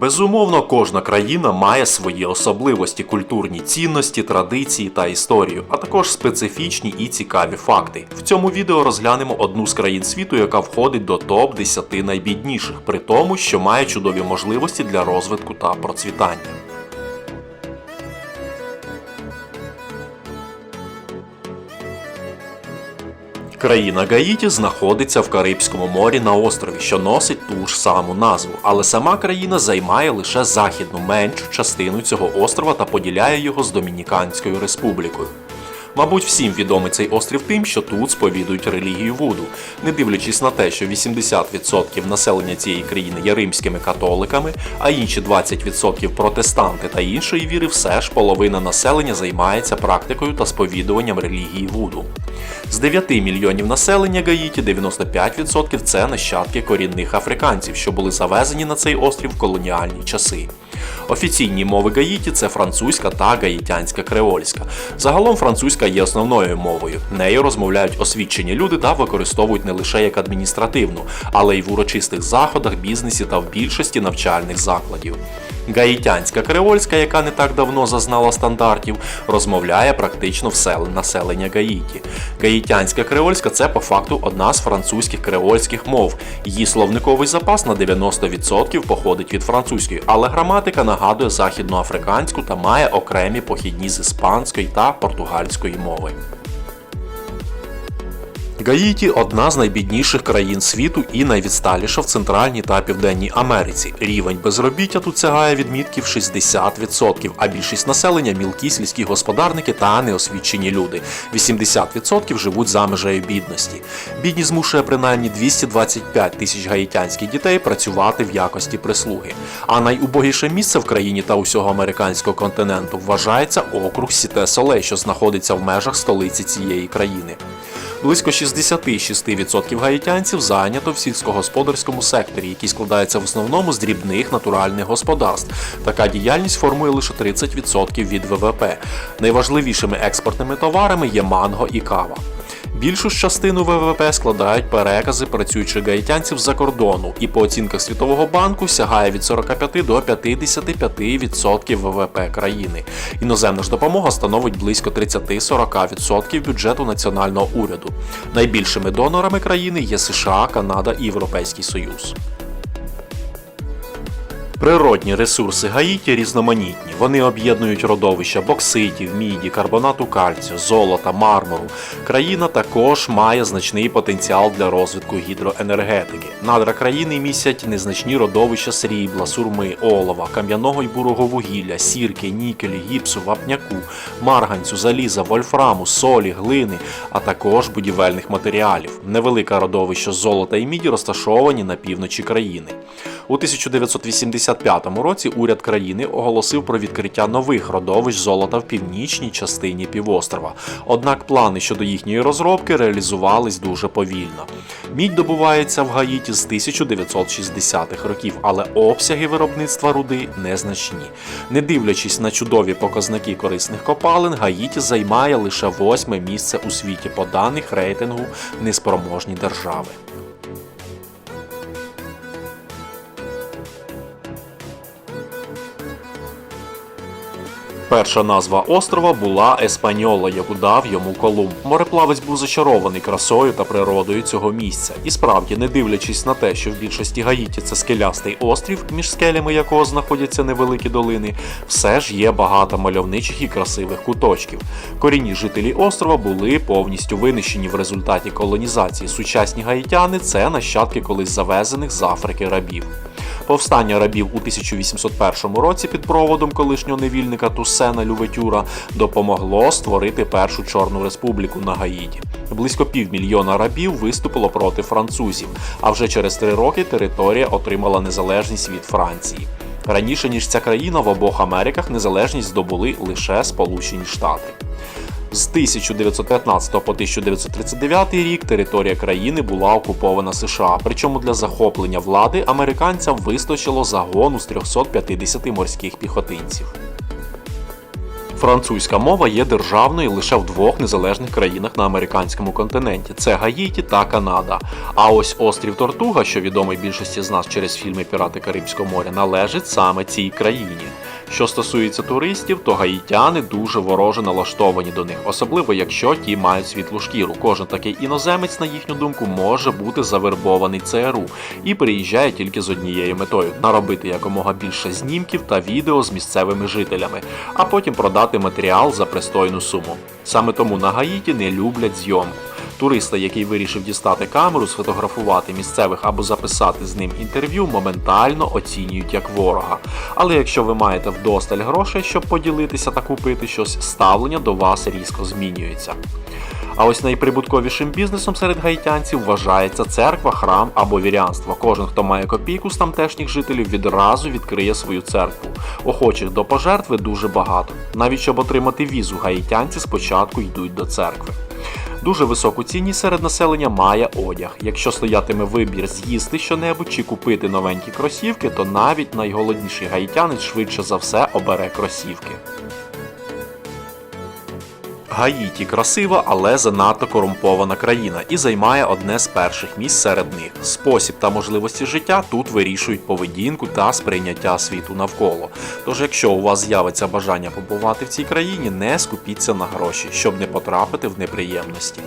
Безумовно, кожна країна має свої особливості, культурні цінності, традиції та історію, а також специфічні і цікаві факти. В цьому відео розглянемо одну з країн світу, яка входить до топ 10 найбідніших, при тому, що має чудові можливості для розвитку та процвітання. Країна Гаїті знаходиться в Карибському морі на острові, що носить ту ж саму назву, але сама країна займає лише західну меншу частину цього острова та поділяє його з Домініканською республікою. Мабуть, всім відомий цей острів тим, що тут сповідують релігію Вуду, не дивлячись на те, що 80% населення цієї країни є римськими католиками, а інші 20% протестанти та іншої віри, все ж половина населення займається практикою та сповідуванням релігії Вуду. З 9 мільйонів населення Гаїті 95% це нащадки корінних африканців, що були завезені на цей острів в колоніальні часи. Офіційні мови Гаїті це французька та гаїтянська креольська. Загалом французька є основною мовою. Нею розмовляють освічені люди та використовують не лише як адміністративну, але й в урочистих заходах, бізнесі та в більшості навчальних закладів. Гаїтянська креольська, яка не так давно зазнала стандартів, розмовляє практично все населення Гаїті. Гаїтянська креольська це по факту одна з французьких креольських мов. Її словниковий запас на 90% походить від французької, але граматика нагадує західноафриканську та має окремі похідні з іспанської та португальської мови. Гаїті одна з найбідніших країн світу і найвідсталіша в Центральній та Південній Америці. Рівень безробіття тут сягає відмітків 60%, а більшість населення мілкі сільські господарники та неосвічені люди. 80% живуть за межею бідності. Бідність змушує принаймні 225 тисяч гаїтянських дітей працювати в якості прислуги. А найубогіше місце в країні та усього американського континенту вважається округ Сіте Солей, що знаходиться в межах столиці цієї країни. Близько 66% гаїтянців зайнято в сільськогосподарському секторі, який складається в основному з дрібних натуральних господарств. Така діяльність формує лише 30% від ВВП. Найважливішими експортними товарами є манго і кава. Більшу ж частину ВВП складають перекази працюючих гаїтянців з-за кордону, і по оцінках Світового банку сягає від 45 до 55% ВВП країни. Іноземна ж допомога становить близько 30-40% бюджету національного уряду. Найбільшими донорами країни є США, Канада і Європейський Союз. Природні ресурси Гаїті різноманітні. Вони об'єднують родовища бокситів, міді, карбонату кальцію, золота, мармуру. Країна також має значний потенціал для розвитку гідроенергетики. Надра країни містять незначні родовища срібла, сурми, олова, кам'яного й бурого вугілля, сірки, нікелю, гіпсу, вапняку, марганцю, заліза, вольфраму, солі, глини, а також будівельних матеріалів. Невелике родовище золота і міді розташовані на півночі країни. У 1985 році уряд країни оголосив про відкриття нових родовищ золота в північній частині півострова. Однак плани щодо їхньої розробки реалізувались дуже повільно. Мідь добувається в Гаїті з 1960-х років, але обсяги виробництва руди незначні. Не дивлячись на чудові показники корисних копалин, Гаїті займає лише восьме місце у світі по даних рейтингу неспроможні держави. Перша назва острова була Еспаньола, яку дав йому Колумб. Мореплавець був зачарований красою та природою цього місця. І справді, не дивлячись на те, що в більшості Гаїті це скелястий острів, між скелями якого знаходяться невеликі долини, все ж є багато мальовничих і красивих куточків. Корінні жителі острова були повністю винищені в результаті колонізації. Сучасні гаїтяни це нащадки колись завезених з Африки рабів. Повстання рабів у 1801 році під проводом колишнього невільника Тусена Люветюра допомогло створити першу Чорну республіку на Гаїті. Близько півмільйона рабів виступило проти французів, а вже через три роки територія отримала незалежність від Франції. Раніше ніж ця країна в обох Америках незалежність здобули лише Сполучені Штати. З 1915 по 1939 рік територія країни була окупована США. Причому для захоплення влади американцям вистачило загону з 350 морських піхотинців. Французька мова є державною лише в двох незалежних країнах на американському континенті: це Гаїті та Канада. А ось острів Тортуга, що відомий більшості з нас через фільми Пірати Карибського моря, належить саме цій країні. Що стосується туристів, то гаїтяни дуже вороже налаштовані до них, особливо якщо ті мають світлу шкіру. Кожен такий іноземець, на їхню думку, може бути завербований ЦРУ і приїжджає тільки з однією метою наробити якомога більше знімків та відео з місцевими жителями, а потім продати матеріал за пристойну суму. Саме тому на Гаїті не люблять зйомку. Туриста, який вирішив дістати камеру, сфотографувати місцевих або записати з ним інтерв'ю, моментально оцінюють як ворога. Але якщо ви маєте вдосталь грошей, щоб поділитися та купити щось, ставлення до вас різко змінюється. А ось найприбутковішим бізнесом серед гаїтянців вважається церква, храм або вірянство. Кожен, хто має копійку з тамтешніх жителів, відразу відкриє свою церкву. Охочих до пожертви дуже багато. Навіть щоб отримати візу, гаїтянці спочатку йдуть до церкви. Дуже високу цінність серед населення має одяг. Якщо стоятиме вибір з'їсти щонебудь чи купити новенькі кросівки, то навіть найголодніший гаїтянець швидше за все обере кросівки. Гаїті красива, але занадто корумпована країна і займає одне з перших місць серед них. Спосіб та можливості життя тут вирішують поведінку та сприйняття світу навколо. Тож, якщо у вас з'явиться бажання побувати в цій країні, не скупіться на гроші, щоб не потрапити в неприємності.